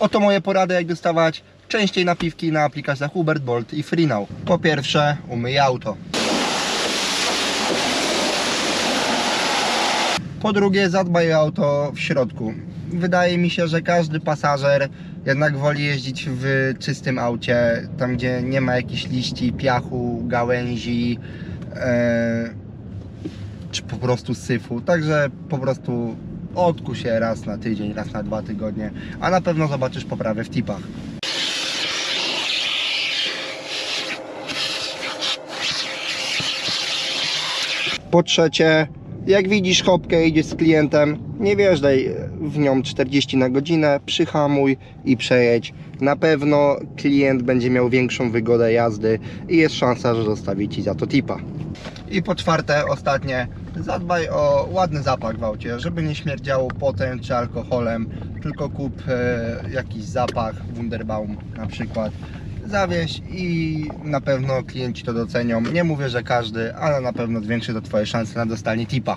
Oto moje porady, jak dostawać częściej napiwki na aplikacjach Uber, Bolt i FreeNow. Po pierwsze, umyj auto. Po drugie, zadbaj o auto w środku. Wydaje mi się, że każdy pasażer jednak woli jeździć w czystym aucie, tam gdzie nie ma jakichś liści, piachu, gałęzi, e, czy po prostu syfu. Także po prostu odkuł się raz na tydzień, raz na dwa tygodnie, a na pewno zobaczysz poprawę w tipach. Po trzecie, jak widzisz chopkę idzie z klientem, nie wjeżdżaj w nią 40 na godzinę, przyhamuj i przejedź. Na pewno klient będzie miał większą wygodę jazdy i jest szansa, że zostawi Ci za to tipa. I po czwarte, ostatnie, zadbaj o ładny zapach w aucie, żeby nie śmierdziało potem czy alkoholem, tylko kup e, jakiś zapach, Wunderbaum na przykład. Zawieź i na pewno klienci to docenią. Nie mówię, że każdy, ale na pewno zwiększy to Twoje szanse na dostanie tipa.